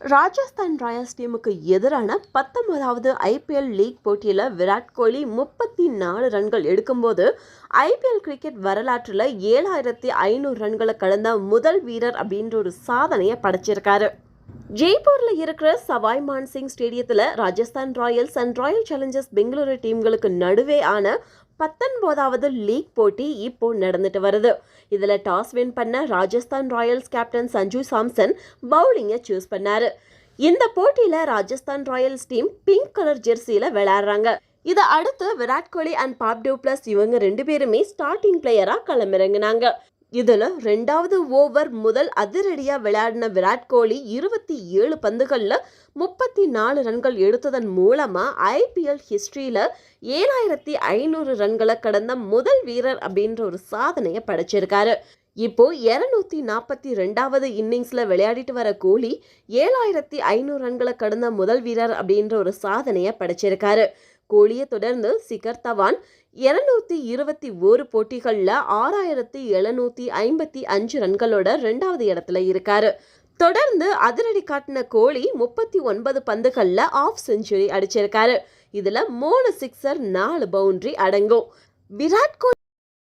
Rajasthan Royals டீமுக்கு எதிரான பத்தொன்பதாவது ஐபிஎல் லீக் போட்டியில் விராட் கோலி முப்பத்தி நாலு ரன்கள் எடுக்கும்போது ஐபிஎல் கிரிக்கெட் வரலாற்றில் ஏழாயிரத்தி ஐநூறு ரன்களை கடந்த முதல் வீரர் அப்படின்ற ஒரு சாதனையை படைச்சிருக்காரு. ஜெய்ப்பூரில் இருக்கிற சவாய் மான்சிங் ஸ்டேடியத்தில் Rajasthan Royals and Royal Challengers Bengaluru டீம்களுக்கு நடுவே ஆன பத்தொன்பதாவது லீக் போட்டி இப்போ நடந்துட்டு வருது. இதில் டாஸ் வின் பண்ண Rajasthan Royals captain Sanju Samson பவுலிங்கை choose பண்ணாரு. இந்த போட்டியில் Rajasthan Royals team pink colour ஜெர்சியில் விளையாடுறாங்க. இதை அடுத்து Virat Kohli and Faf Plessis இவங்க ரெண்டு பேருமே ஸ்டார்டிங் பிளேயராக களமிறங்கினாங்க. இதில் ரெண்டாவது ஓவர் முதல் அதிரடியாக விளையாடின விராட் கோலி இருபத்தி ஏழு பந்துகளில் முப்பத்தி நாலு ரன்கள் எடுத்ததன் மூலமாக ஐபிஎல் ஹிஸ்ட்ரியில் ஏழாயிரத்தி ஐநூறு ரன்களை கடந்த முதல் வீரர் அப்படின்ற ஒரு சாதனையை படைச்சிருக்காரு. இப்போ இருநூத்தி நாற்பத்தி ரெண்டாவது இன்னிங்ஸில் விளையாடிட்டு வர கோலி ஏழாயிரத்தி ஐநூறு ரன்களை கடந்த முதல் வீரர் அப்படின்ற ஒரு சாதனையை படைச்சிருக்காரு. கோலியை தொடர்ந்து சிகர் தவான் இருநூத்தி இருபத்தி ஒரு போட்டிகளில் ஆறாயிரத்தி எழுநூத்தி ஐம்பத்தி அஞ்சு ரன்களோட ரெண்டாவது இடத்துல இருக்காரு. தொடர்ந்து அதிரடி காட்டின கோலி முப்பத்தி ஒன்பது பந்துகளில் ஆஃப் செஞ்சுரி அடிச்சிருக்காரு. இதில் மூணு சிக்ஸர் நாலு பவுண்டரி அடங்கும். விராட் கோலி